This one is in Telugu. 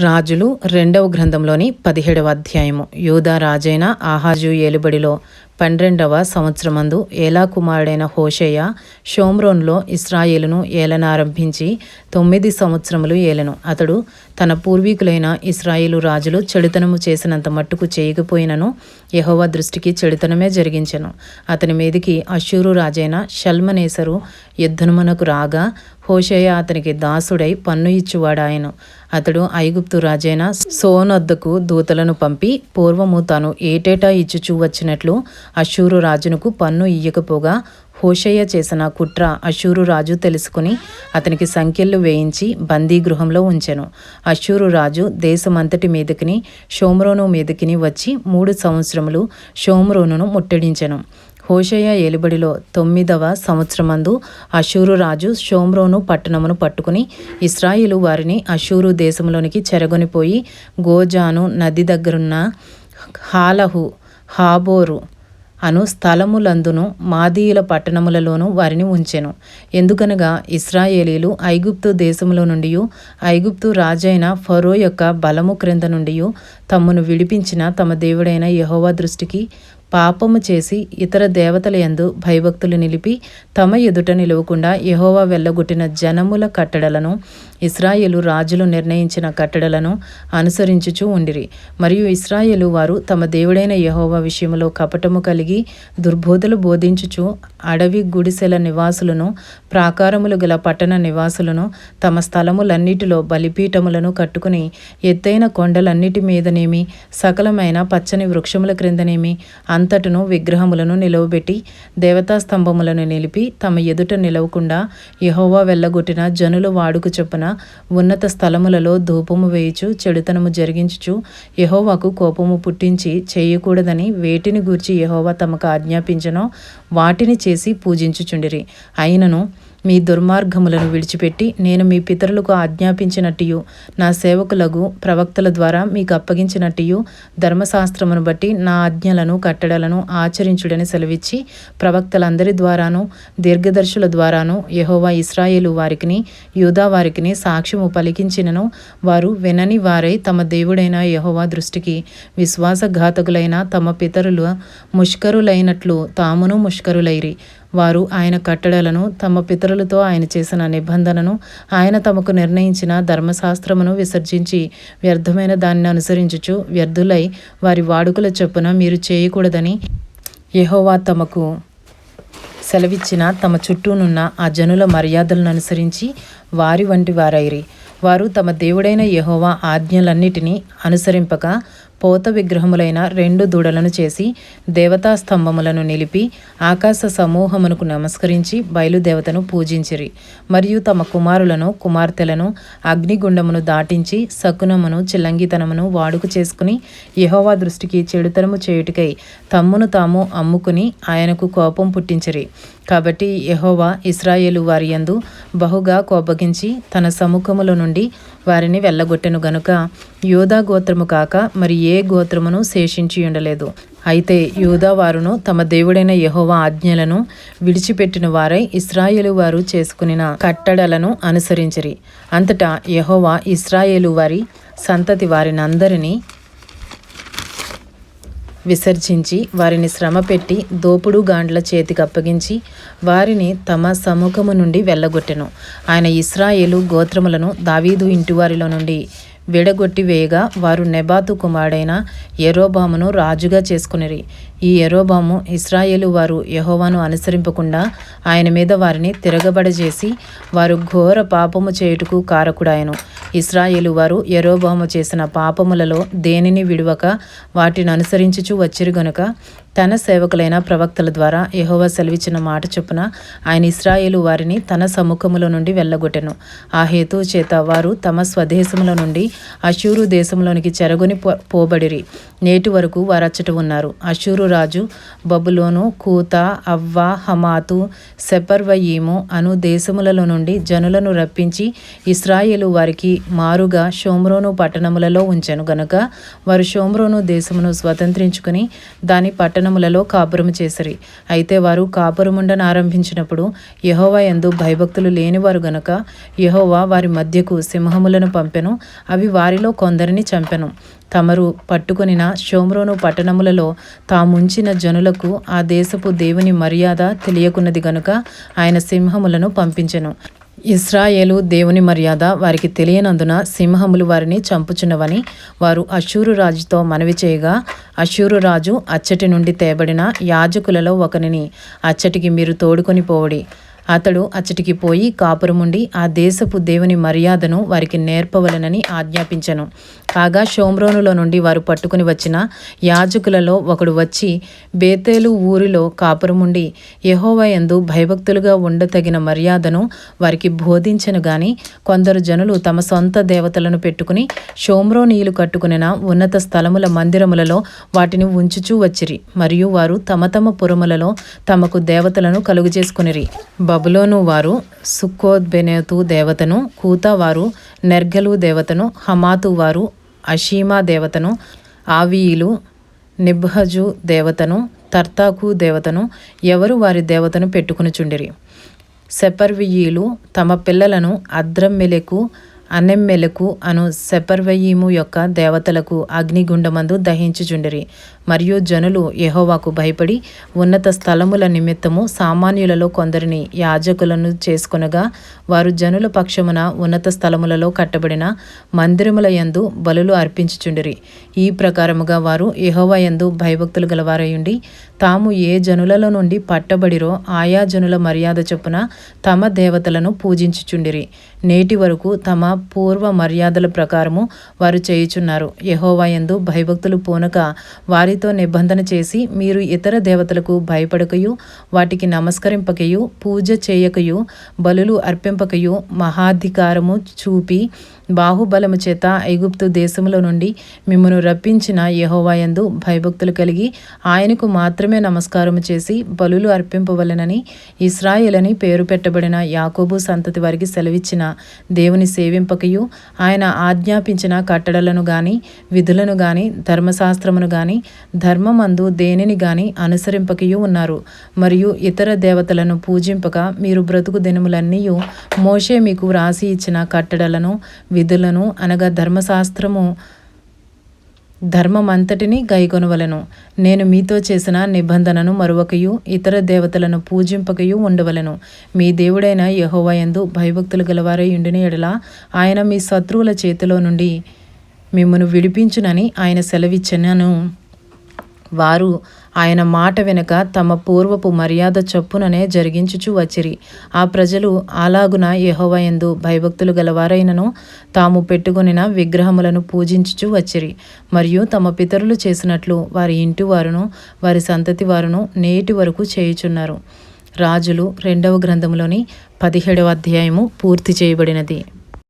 రాజులు రెండవ గ్రంథంలోని పదిహేడవ అధ్యాయము. యూదా రాజైన ఆహాజు ఏలుబడిలో పన్నెండవ సంవత్సరమందు ఏలా కుమారుడైన హోషేయ షోమ్రోన్లో ఇస్రాయేలును ఏలనారంభించి తొమ్మిది సంవత్సరములు ఏలెను. అతడు తన పూర్వీకులైన ఇస్రాయేలు రాజులు చెడుతనము చేసినంత మట్టుకు చేయకపోయినను యహోవ దృష్టికి చెడుతనమే జరిగించెను. అతని మీదికి అశూరు రాజైన షల్మనేసరు యుద్ధనుమనకు రాగా హోషేయ అతనికి దాసుడై పన్ను ఇచ్చువాడాయను. అతడు ఐగుప్తు రాజైన సోనొద్దకు దూతలను పంపి పూర్వము తాను ఏటేటా ఇచ్చుచూ వచ్చినట్లు అశూరు రాజునకు పన్ను ఇయ్యకపోగా హోషయ్య చేసిన కుట్ర అశూరు రాజు తెలుసుకుని అతనికి సంఖ్యలు వేయించి బందీ గృహంలో ఉంచెను. అశూరు రాజు దేశమంతటి మీదకిని షోమ్రోను మీదకిని వచ్చి మూడు సంవత్సరములు షోమ్రోనును ముట్టడించెను. హోషయ్య ఏలుబడిలో తొమ్మిదవ సంవత్సరమందు అషూరు రాజు షోమ్రోను పట్టణమును పట్టుకుని ఇస్రాయిలు వారిని అషూరు దేశంలోనికి చెరగొనిపోయి గోజాను నది దగ్గరున్న హాలహు హాబోరు అను స్థలములందును మాదీయుల పట్టణములలోనూ వారిని ఉంచెను. ఎందుకనగా ఇస్రాయేలీలు ఐగుప్తు దేశములో నుండి ఐగుప్తు రాజైన ఫరో యొక్క బలము క్రింద నుండి తమ్మును విడిపించిన తమ దేవుడైన యహోవా దృష్టికి పాపము చేసి ఇతర దేవతల యందు భయభక్తులు నిలిపి తమ ఎదుట నిలవకుండా యహోవా వెళ్ళగొట్టిన జనముల కట్టడలను ఇస్రాయేలు రాజులు నిర్ణయించిన కట్టడలను అనుసరించుచూ ఉండిరి. మరియు ఇస్రాయేలు వారు తమ దేవుడైన యహోవా విషయంలో కపటము కలిగి దుర్బోధలు బోధించుచు అడవి గుడిసెల నివాసులను ప్రాకారములు గల పట్టణ నివాసులను తమ స్థలములన్నిటిలో బలిపీఠములను కట్టుకుని ఎత్తైన కొండలన్నిటి మీదనేమి సకలమైన పచ్చని వృక్షముల క్రిందనేమి అంతటను విగ్రహములను నిలవబెట్టి దేవతా స్తంభములను నిలిపి తమ ఎదుట నిలవకుండా యహోవా వెళ్ళగొట్టిన జనుల వాడుకు చొప్పున ఉన్నత స్థలములలో ధూపము వేయుచు చెడుతనము జరిగించుచు యహోవాకు కోపము పుట్టించి చేయకూడదని వేటిని గూర్చి యహోవా తమకు ఆజ్ఞాపించనో వాటిని చేసి పూజించుచుండిరి. అయినను మీ దుర్మార్గములను విడిచిపెట్టి నేను మీ పితరులకు ఆజ్ఞాపించినట్టు నా సేవకులకు ప్రవక్తల ద్వారా మీకు అప్పగించినట్టు ధర్మశాస్త్రమును బట్టి నా ఆజ్ఞలను కట్టడలను ఆచరించుడని సెలవిచ్చి ప్రవక్తలందరి ద్వారాను దీర్ఘదర్శుల ద్వారాను యహోవా ఇస్రాయేలు వారికిని యూదా వారికిని సాక్ష్యము పలికించినను వారు వినని వారై తమ దేవుడైన యహోవా దృష్టికి విశ్వాసఘాతకులైన తమ పితరులు ముష్కరులైనట్లు తామును ముష్కరులైరి. వారు ఆయన కట్టడలను తమ పితరులతో ఆయన చేసిన నిబంధనను ఆయన తమకు నిర్ణయించిన ధర్మశాస్త్రమును విసర్జించి వ్యర్థమైన దానిని అనుసరించుచు వ్యర్థులై వారి వాడుకల చొప్పున మీరు చేయకూడదని యహోవా తమకు సెలవిచ్చిన తమ చుట్టూనున్న ఆ జనుల మర్యాదలను అనుసరించి వారి వంటి వారైరి. వారు తమ దేవుడైన యహోవా ఆజ్ఞలన్నిటినీ అనుసరింపక పోత విగ్రహములైన రెండు దూడలను చేసి దేవతా స్తంభములను నిలిపి ఆకాశ సమూహమునకు నమస్కరించి బయలుదేవతను పూజించిరి. మరియు తమ కుమారులను కుమార్తెలను అగ్నిగుండమును దాటించి శకునమును చిల్లంగితనమును వాడుక చేసుకుని యహోవా దృష్టికి చెడుతనము చేయుటికై తమ్మును తాము అమ్ముకుని ఆయనకు కోపం పుట్టించిరి. కాబట్టి యహోవా ఇస్రాయేలు వారి యందు బహుగా కోపగించి తన సముఖముల నుండి వారిని వెళ్ళగొట్టెను గనుక యోధా గోత్రము కాక మరి ఏ ఏ గోత్రమును శేషించి ఉండలేదు. అయితే యూదా వారును తమ దేవుడైన యహోవా ఆజ్ఞలను విడిచిపెట్టిన వారై ఇస్రాయేలు వారు చేసుకునిన కట్టడలను అనుసరించిరి. అంతటా యహోవా ఇస్రాయేలు వారి సంతతి వారినందరినీ విసర్జించి వారిని శ్రమపెట్టి దోపుడు గాండ్ల చేతికి అప్పగించి వారిని తమ సముఖము నుండి వెళ్ళగొట్టెను. ఆయన ఇస్రాయేలు గోత్రములను దావీదు ఇంటివారిలో నుండి విడగొట్టివేయగా వారు నెబాతు కుమారుడైన ఎరోబామును రాజుగా చేసుకునిరి. ఈ ఎరోబాము ఇస్రాయేలు వారు యహోవాను అనుసరింపకుండా ఆయన మీద వారిని తిరగబడజేసి వారు ఘోర పాపము చేయుటకు కారకుడాయను. ఇస్రాయేలు వారు ఎరోబాము చేసిన పాపములలో దేనిని విడువక వాటిని అనుసరించుచు వచ్చిరు గనుక తన సేవకులైన ప్రవక్తల ద్వారా యహోవా సెలవిచ్చిన మాట చొప్పున ఆయన ఇస్రాయేలు వారిని తన సముఖములో నుండి వెళ్ళగొట్టెను. ఆ హేతు చేత వారు తమ స్వదేశముల నుండి అశూరు దేశంలోనికి చెరగొని పోబడిరి. నేటి వరకు వారచ్చట ఉన్నారు. అశూరు రాజు బబులోను కూత అవ్వ హమాతు సెపర్వయీము అను దేశములలో నుండి జనులను రప్పించి ఇస్రాయేలు వారికి మారుగా షోమ్రోను పట్టణములలో ఉంచెను. గనుక వారు షోమ్రోను దేశమును స్వతంత్రించుకుని దాని పట్టణములలో కాపురము చేసిరి. అయితే వారు కాపురముండను ఆరంభించినప్పుడు యహోవా ఎందు భయభక్తులు లేనివారు గనక యహోవా వారి మధ్యకు సింహములను పంపెను అవి వారిలో కొందరిని చంపెను. తమరు పట్టుకొనిన షోమ్రోను పట్టణములలో తాముంచిన జనులకు ఆ దేశపు దేవుని మర్యాద తెలియకున్నది గనుక ఆయన సింహములను పంపించెను. ఇస్రాయేలు దేవుని మర్యాద వారికి తెలియనందున సింహములు వారిని చంపుచున్నవని వారు అశూరు రాజుతో మనవి చేయగా అశూరు రాజు అచ్చటి నుండి తేబడిన యాజకులలో ఒకరిని అచ్చటికి మీరు తోడుకొని పోవడి. అతడు అచ్చటికి పోయి కాపురముండి ఆ దేశపు దేవుని మర్యాదను వారికి నేర్పవలనని ఆజ్ఞాపించను. కాగా షోమ్రోనులో నుండి వారు పట్టుకుని వచ్చిన యాజకులలో ఒకడు వచ్చి బేతేలు ఊరిలో కాపురముండి యహోవయందు భయభక్తులుగా ఉండతగిన మర్యాదను వారికి బోధించను గాని కొందరు జనులు తమ సొంత దేవతలను పెట్టుకుని షోమ్రోనీయులు కట్టుకునిన ఉన్నత స్థలముల మందిరములలో వాటిని ఉంచుచూ వచ్చిరి. మరియు వారు తమ తమ పురములలో తమకు దేవతలను కలుగు చేసుకునిరి బబులోను వారు సుక్కోద్బెనేతు దేవతను కూతా వారు నెర్గలు దేవతను హమాతు వారు అషీమా దేవతను ఆవీయులు నిబ్హజు దేవతను తర్తాకు దేవతను ఎవరు వారి దేవతను పెట్టుకునిచుండిరి. సెపర్వియీలు తమ పిల్లలను అద్రమ్మెలకు అనెమ్మెలకు అను సెపర్వయీము యొక్క దేవతలకు అగ్నిగుండమందు దహించుచుండిరి. మరియు జనులు యహోవాకు భయపడి ఉన్నత స్థలముల నిమిత్తము సామాన్యులలో కొందరిని యాజకులను చేసుకొనగా వారు జనుల పక్షమున ఉన్నత స్థలములలో కట్టబడిన మందిరముల యందు బలులు అర్పించుచుండిరి. ఈ ప్రకారముగా వారు యెహోవా యందు భయభక్తులు గలవారయుండి తాము ఏ జనులలో నుండి పట్టబడిరో ఆయా జనుల మర్యాద చొప్పున తమ దేవతలను పూజించుచుండిరి. నేటి వరకు తమ పూర్వ మర్యాదల ప్రకారము వారు చేయుచున్నారు. యహోవాయందు భయభక్తులు పూనక వారితో నిబంధన చేసి మీరు ఇతర దేవతలకు భయపడకయు వాటికి నమస్కరింపకయు పూజ చేయకయు బలులు అర్పింపకయు మహాధికారము చూపి బాహుబలము చేత ఐగుప్తు దేశములో నుండి మిమ్మను రప్పించిన యహోవాయందు భయభక్తులు కలిగి ఆయనకు మాత్రమే నమస్కారము చేసి బలులు అర్పింపవలెనని ఇస్రాయేలని పేరు పెట్టబడిన యాకోబు సంతతి వారికి సెలవిచ్చిన దేవుని సేవింపకయు ఆయన ఆజ్ఞాపించిన కట్టడలను గాని విధులను గాని ధర్మశాస్త్రమును గాని ధర్మమందు దేనిని గాని అనుసరింపకయు ఉన్నారు. మరియు ఇతర దేవతలను పూజింపక మీరు బ్రతుకు దినములన్నీ మోషే మీకు వ్రాసి ఇచ్చిన కట్టడలను విధులను అనగా ధర్మశాస్త్రము ధర్మమంతటిని గైగొనవలను నేను మీతో చేసిన నిబంధనను మరొకయు ఇతర దేవతలను పూజింపకయు ఉండవలను. మీ దేవుడైన యహోవయందు భయభక్తులు గలవారై ఉండిన ఎడల ఆయన మీ శత్రువుల చేతిలో నుండి మిమ్మను విడిపించునని ఆయన సెలవిచ్చినను వారు ఆయన మాట వెనుక తమ పూర్వపు మర్యాద చొప్పుననే జరిగించుచు వచ్చిరి. ఆ ప్రజలు అలాగున యహోవయందు భయభక్తులు గలవారైనను తాము పెట్టుకొనిన విగ్రహములను పూజించుచు వచ్చిరి. మరియు తమ పితరులు చేసినట్లు వారి ఇంటి వారును వారి సంతతి వారును నేటి వరకు చేయుచున్నారు. రాజులు రెండవ గ్రంథంలోని పదిహేడవ అధ్యాయము పూర్తి చేయబడినది.